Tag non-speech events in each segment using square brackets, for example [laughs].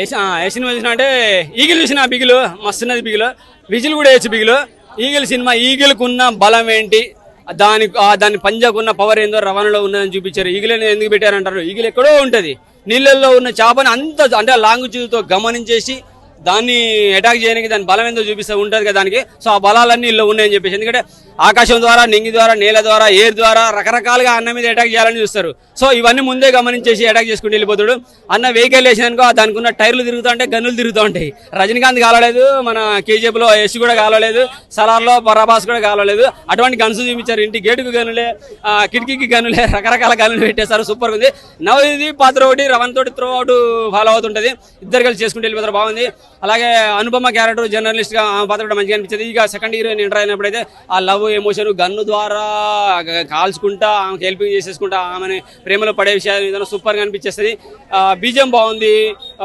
ఏ ఏ cinema చూసిన అంటే eagle చూసిన బిగులు మస్తున్నది బిగులు. విజిల్ కూడా వేసి బిగులు. ఈగిల్ సినిమా ఈగిల్కు ఉన్న బలం ఏంటి? దాని దాని పంజాకున్న పవర్ ఏందో రవాణాలో ఉన్నదని చూపించారు. ఈగిలని ఎందుకు పెట్టారంటారు? ఈగిల్ ఎక్కడో ఉంటుంది. నీళ్ళల్లో ఉన్న చేపని అంత అంటే లాంగ్ చూతో గమనించేసి దాన్ని అటాక్ చేయడానికి దాని బలం ఏందో చూపిస్తే ఉంటుంది కదా దానికి. సో ఆ బలాలన్నీ ఇల్లు ఉన్నాయని చెప్పేసి. ఎందుకంటే ఆకాశం ద్వారా నింగి ద్వారా నేల ద్వారా ఎయిర్ ద్వారా రకరకాలుగా అన్న మీద అటాక్ చేయాలని చూస్తారు. సో ఇవన్నీ ముందే గమనించేసి అటాక్ చేసుకుని వెళ్ళిపోతాడు. అన్న వెహికల్ వేసినానుకో దానికి ఉన్న టైర్లు తిరుగుతూ ఉంటాయి గన్నులు తిరుగుతూ ఉంటాయి. రజనీకాంత్ కాలలేదు మన కేజీఎఫ్లో యశ్ కూడా కాలలేదు సలార్లో పరాబాస్ కూడా కాలలేదు. అటువంటి గన్స్ చూపించారు. ఇంటి గేటుకు గనులే కిటికీకి గనులే [laughs] రకరకాల గనులు పెట్టేశారు. సూపర్ ఉంది. నవది పాత్ర ఒకటి రవణ్ తోటి త్రో అవుట్ ఫాలో అవుతుంటది ఇద్దరు కలిసి చేసుకుంటూ వెళ్ళిపోతారు. బాగుంది. అలాగే అనుపమ క్యారెక్టర్ జర్నలిస్ట్గా ఆమె పాత్ర కూడా మంచిగా అనిపించింది. ఇక సెకండ్ హీరోయిన్ ఎంటర్ అయినప్పుడైతే ఆ లవ్ ఎమోషన్ గన్ను ద్వారా కాల్చుకుంటా ఆమెకి హెల్పింగ్ చేసేసుకుంటా ఆమెని ప్రేమలో పడే విషయాలు ఏదైనా సూపర్గా అనిపించేస్తుంది. బీజం బాగుంది.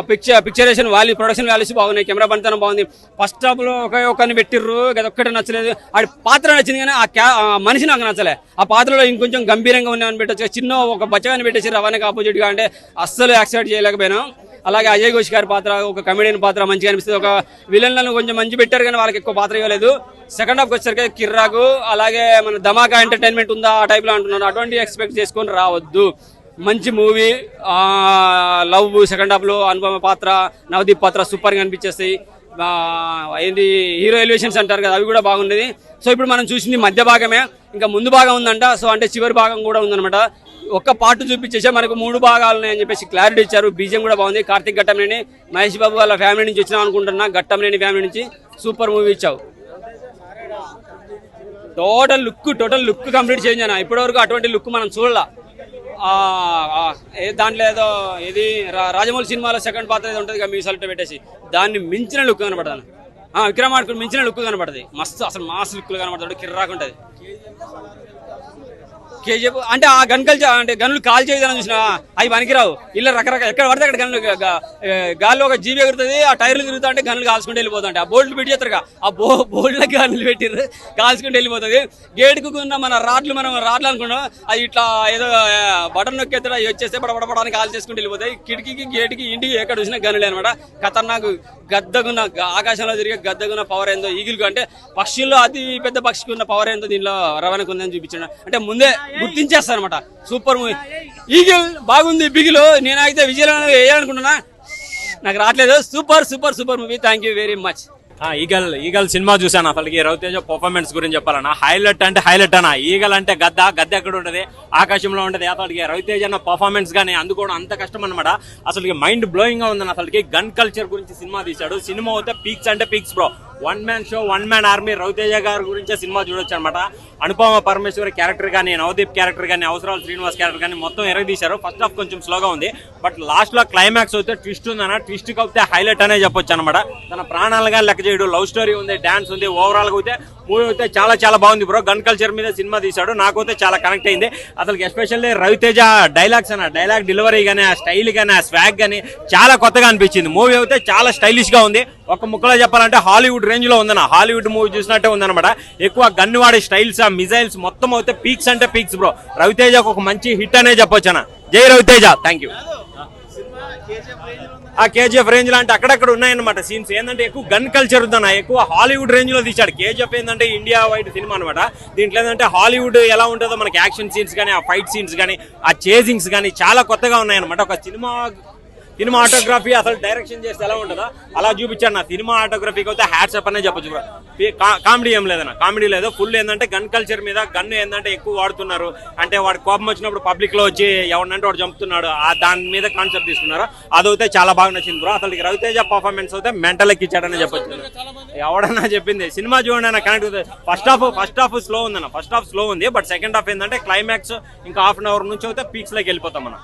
Picture picturisation value production values బాగున్నాయి కెమెరా బంతనం బాగుంది. ఫస్ట్ హాఫ్లో ఒక ఒకరిని పెట్టిర్రు ఒక్కటి నచ్చలేదు. ఆడి పాత్ర నచ్చింది కానీ ఆ క్యా మనిషి నాకు నచ్చలే. ఆ పాత్రలో ఇంకొంచెం గంభీరంగా ఉన్నామని పెట్టచ్చు. చిన్న ఒక బచ్చగాని పెట్టేసి రవాణాకి ఆపోజిట్గా అంటే అస్సలు యాక్సెప్ట్ చేయలేకపోయినా. అలాగే అజయ్ ఘోష్ గారి పాత్ర ఒక కమెడియన్ పాత్ర మంచిగా అనిపిస్తుంది. ఒక విలన్లను కొంచెం మంచి పెట్టారు కానీ వాళ్ళకి ఎక్కువ పాత్ర ఇవ్వలేదు. సెకండ్ హాఫ్ వచ్చేసరికి కిర్రాకు అలాగే మన ధమాకా ఎంటర్టైన్మెంట్ ఉందా ఆ టైప్లో అంటున్నారు అటువంటి ఎక్స్పెక్ట్ చేసుకొని రావద్దు. మంచి మూవీ లవ్ సెకండ్ హాఫ్లో అనుపమ పాత్ర నవదీప్ పాత్ర సూపర్గా అనిపించేస్తాయి. ఆ, ఏంటి హీరో ఎలివేషన్స్ అంటారు కదా అవి కూడా బాగున్నది సో ఇప్పుడు మనం చూసింది మధ్య భాగమే. ఇంకా ముందు భాగం ఉందంట. సో అంటే చివరి భాగం కూడా ఉందనమాట ఒక్క పార్ట్ చూపించేసే మనకు మూడు భాగాలు ఉన్నాయని చెప్పేసి క్లారిటీ ఇచ్చారు. బీజం కూడా బాగుంది. కార్తిక్ ఘట్టంనేని మహేష్ బాబు వాళ్ళ ఫ్యామిలీ నుంచి వచ్చినాం అనుకుంటున్నా. ఘట్టంనేని ఫ్యామిలీ నుంచి సూపర్ మూవీ ఇచ్చావు. Total look total look complete change అయినా. ఇప్పటివరకు అటువంటి లుక్ మనం చూడాల. ఆ, ఏ దాంట్లో ఏదో ఇది రాజమౌళి సినిమాలో సెకండ్ పాత్ర ఏదో ఉంటుంది కదా మీ సల్ట్ పెట్టేసి. దాన్ని మించిన లుక్ కనపడతాను. విక్రమార్కుడు మించిన లుక్ కనపడుతుంది. మస్తు అసలు మాస్ లుక్ కనపడతాడు. కిర్రాకుంటుంది కేజీఎఫ్ అంటే ఆ గన్ కల్ అంటే గన్లు కాల్ చేయదని చూసినా అవి పనికిరావు. ఇలా రకరకాల ఎక్కడ పడితే అక్కడ గన్లు గాల్లో ఒక జీవి ఎగురుతుంది ఆ టైర్లు తిరుగుతా అంటే గన్లు కాల్చుకుంటూ వెళ్ళిపోతుంటాయి ఆ బోల్ట్లు పెట్టి చేస్తారు ఆ బో బోల్డ్ల గన్లు పెట్టిర్రు కాల్చుకుంటూ వెళ్ళిపోతుంది. గేటుకు ఉన్న మన రాడ్లు మనం రాడ్లు అనుకున్నాం. అది ఇట్లా ఏదో బటన్ నొక్కేస్తాడు అవి వచ్చేస్తే పడపడపడానికి కాల్ చేసుకుంటూ వెళ్ళిపోతాయి. కిటికీకి గేటుకి ఇంటికి ఎక్కడ చూసినా గనులే అనమాట ఖతర్నాకు గద్దగున్న ఆకాశంలో తిరిగే గద్దగున్న పవర్ ఏందో ఈగిల్కు అంటే పక్షుల్లో అతి పెద్ద పక్షికి ఉన్న పవర్ ఏందో దీనిలో రవాణాకు ఉందని చూపించాడు. అంటే ముందే గుర్తించేస్తాను అనమాట సూపర్ మూవీ. ఈగిల్ బాగుంది బిగిలు. నేనైతే విజయవాడ వేయాలనుకుంటున్నా. నాకు రావట్లేదు. Super super super movie. Thank you very much ఆ, ఈగల్ ఈగల్ సినిమా చూసాను అసలుకి రవితేజ పర్ఫార్మెన్స్ గురించి చెప్పాలన్నా. హైలైట్ అంటే హైలైట్ అన్న. ఈగల్ అంటే గద్ద గద్ద ఎక్కడ ఉంటది? ఆకాశంలో ఉంటది. అతడికి రవితేజ అన్న పర్ఫార్మెన్స్ గానీ అందుకోవడం అంత కష్టం అనమాట అసలుకి మైండ్ బ్లోయింగ్గా ఉందన్న అసలుకి గన్ కల్చర్ గురించి సినిమా తీశాడు. సినిమా అయితే పీక్స్ అంటే peaks bro one man show one man army. Ravi Teja గారి గురించే సినిమా చూడొచ్చు అనమాట అనుపమ పరమేశ్వరి క్యారెక్టర్ కానీ నవదీప్ క్యారెక్టర్ కానీ అవసరాలు శ్రీనివాస్ క్యారెక్టర్ కానీ మొత్తం ఎరగదీశారు. ఫస్ట్ హాఫ్ కొంచెం స్లోగా ఉంది. బట్ లాస్ట్లో క్లైమాక్స్ అయితే ట్విస్ట్ ఉందన్న ట్విస్ట్ అయితే హైలైట్ అనే చెప్పొచ్చు అనమాట తన ప్రాణాలుగా లెక్క చేయడు లవ్ స్టోరీ ఉంది డాన్స్ ఉంది ఓవరాల్గా అయితే మూవీ అయితే చాలా చాలా బాగుంది బ్రో. గన్ కల్చర్ మీద సినిమా తీశాడు నాకైతే చాలా కనెక్ట్ అయింది. అసలు ఎస్పెషల్లీ రవితేజ డైలాగ్స్ అన్న డైలాగ్ డెలివరీ కానీ ఆ స్టైల్ కానీ ఆ స్వాగ్ కానీ చాలా కొత్తగా అనిపించింది. మూవీ అయితే చాలా స్టైలిష్గా ఉంది. ఒక ముక్కలో చెప్పాలంటే హాలీవుడ్ రేంజ్లో ఉందన్న. హాలీవుడ్ మూవీ చూసినట్టే ఉందన్నమాట. ఎక్కువ గన్ను వాడే స్టైల్స్ ఆ మిజైల్స్ మొత్తం అయితే పీక్స్ అంటే పీక్స్ బ్రో. రవితేజకు ఒక మంచి హిట్ అనే చెప్పొచ్చు అన్న జై రవితేజ. థ్యాంక్ యూ ఆ కేజీఎఫ్ రేంజ్ లాంటి అంటే అక్కడక్కడ ఉన్నాయన్నమాట సీన్స్. ఏంటంటే ఎక్కువ గన్ కల్చర్ ఉందన్న. ఎక్కువ హాలీవుడ్ రేంజ్లో తీశాడు. కేజీఎఫ్ ఏంటంటే ఇండియా వైడ్ సినిమా అనమాట దీంట్లో ఏంటంటే హాలీవుడ్ ఎలా ఉంటుందో మనకి యాక్షన్ సీన్స్ కానీ ఆ ఫైట్ సీన్స్ కానీ ఆ చేజింగ్స్ కానీ చాలా కొత్తగా ఉన్నాయన్నమాట. ఒక సినిమా సినిమా ఆటోగ్రఫీ అసలు డైరెక్షన్ చేస్తే ఎలా ఉంటుందా? అలా చూపించాడు నా సినిమా ఆటోగ్రఫీకి అయితే హ్యాట్సప్ అనే చెప్పచ్చు కామెడీ ఏం లేదన్న. కామెడీ లేదు. ఫుల్ ఏంటంటే గన్ కల్చర్ మీద గన్ ఏంటంటే ఎక్కువ వాడుతున్నారు. అంటే వాడు కోపం వచ్చినప్పుడు పబ్లిక్లో వచ్చి ఎవరినంటే వాడు చంపుతున్నాడు. ఆ దాని మీద కాన్సెప్ట్ తీసుకున్నారు? అదైతే చాలా బాగా నచ్చింది బ్రో. అసలు రవితేజ పర్ఫార్మెన్స్ అయితే మెంటల్ ఎక్కిచ్చాడని చెప్పొచ్చు. ఎవడన్నా చెప్పింది సినిమా చూడండి అన్న connect first half first half slow ఉందన్న. ఫస్ట్ హాఫ్ స్లో ఉంది. బట్ సెకండ్ హాఫ్ ఏంటంటే క్లైమాక్స్ ఇంకా హాఫ్ అన్ అవర్ నుంచి అయితే పీక్స్లోకి వెళ్ళిపోతాం మనం